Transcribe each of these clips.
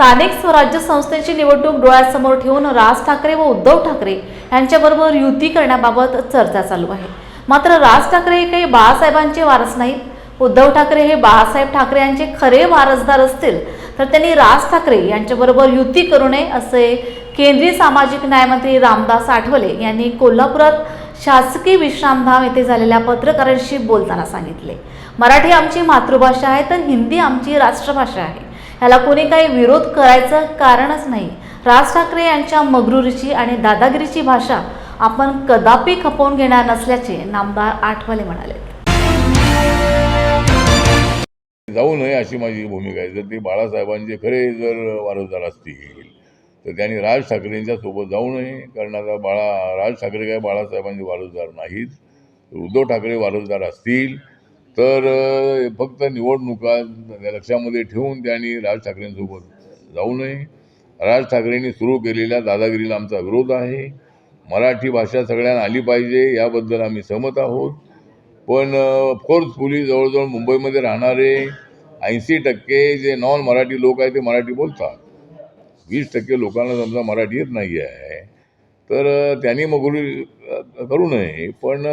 स्थानिक स्वराज्य संस्थेची निवडणूक डोळ्यासमोर ठेवून राज ठाकरे व उद्धव ठाकरे यांच्याबरोबर युती करण्याबाबत चर्चा चालू आहे. मात्र राज ठाकरे हे काही बाळासाहेबांचे वारस नाहीत. उद्धव ठाकरे हे बाळासाहेब ठाकरे यांचे खरे वारसदार असतील तर त्यांनी राज ठाकरे यांच्याबरोबर युती करू नये असे केंद्रीय सामाजिक न्यायमंत्री रामदास आठवले यांनी कोल्हापुरात शासकीय विश्रामधाम येथे झालेल्या पत्रकारांशी बोलताना सांगितले. मराठी आमची मातृभाषा आहे तर हिंदी आमची राष्ट्रभाषा आहे. ह्याला कोणी काही विरोध करायचं कारणच नाही. राज ठाकरे यांच्या मगरुरीची आणि दादागिरीची भाषा आपण कदापि खपवून घेणार नसल्याचे नामदार आठवले म्हणाले. जाऊ नये अशी माझी भूमिका आहे. जर ते बाळासाहेबांचे खरे जर वारसदार असतील तर त्यांनी राज ठाकरेंच्या सोबत जाऊ नये. कारण आता बाळा राज ठाकरे काय बाळासाहेबांचे वारसदार नाहीत. उद्धव ठाकरे वारसदार असतील. तर फक्त निवडणुका लक्षामध्ये ठेवून त्यांनी राज ठाकरेंसोबत जाऊ नये. राज ठाकरेंनी सुरू केलेल्या दादागिरीला आमचा विरोध आहे. मराठी भाषा सगळ्यांना आली पाहिजे याबद्दल आम्ही सहमत आहोत. पण फोर्सफुली जवळजवळ मुंबईमध्ये राहणारे ऐंशी टक्के जे नॉन मराठी लोक आहेत ते मराठी बोलतात. वीस टक्के लोकांना समजा मराठी येत नाही आहे तर त्यांनी मगुरी करू नये. पण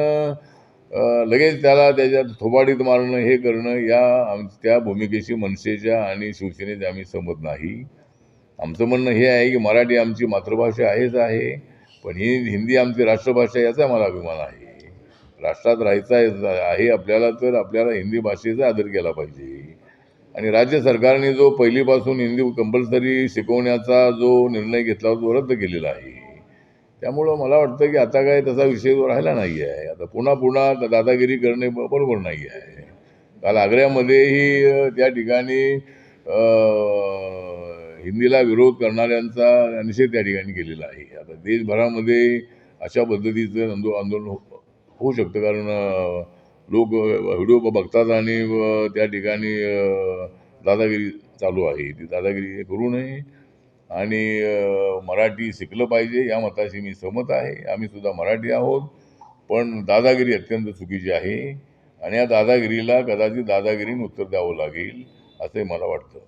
लगेच त्याला त्याच्यात थोबाडीत मारणं हे करणं या आम- त्या भूमिकेशी मनसेच्या आणि शिवसेनेच्या आम्ही सहमत नाही. आमचं म्हणणं हे आहे की मराठी आमची मातृभाषा आहेच आहे पण ही हिंदी आमची राष्ट्रभाषा याचा मला अभिमान आहे. राष्ट्रात राहायचा आहे आपल्याला तर आपल्याला हिंदी भाषेचा आदर केला पाहिजे. आणि राज्य सरकारने जो पहिलीपासून हिंदी कंपल्सरी शिकवण्याचा जो निर्णय घेतला तो रद्द केलेला आहे. त्यामुळं मला वाटतं की आता काय तसा विषय राहिला नाही आहे आता पुन्हा पुन्हा दादागिरी करणे बरोबर नाही आहे काल आग्र्यामध्येही त्या ठिकाणी हिंदीला विरोध करणाऱ्यांचा निषेध त्या ठिकाणी केलेला आहे. आता देशभरामध्ये अशा पद्धतीचं आंदो आंदोलन हो-, होऊ शकतं. कारण लोक व्हिडिओ बघतात आणि त्या ठिकाणी दादागिरी चालू आहे. ती दादागिरी करू नये. आणि मराठी शिकलं पाहिजे या मताशी मी सहमत आहे. आम्ही सुद्धा मराठी आहोत. पण दादागिरी अत्यंत चुकीची आहे आणि या दादागिरीला कदाचित दादागिरीने उत्तर द्यावं लागेल असंही मला वाटतं.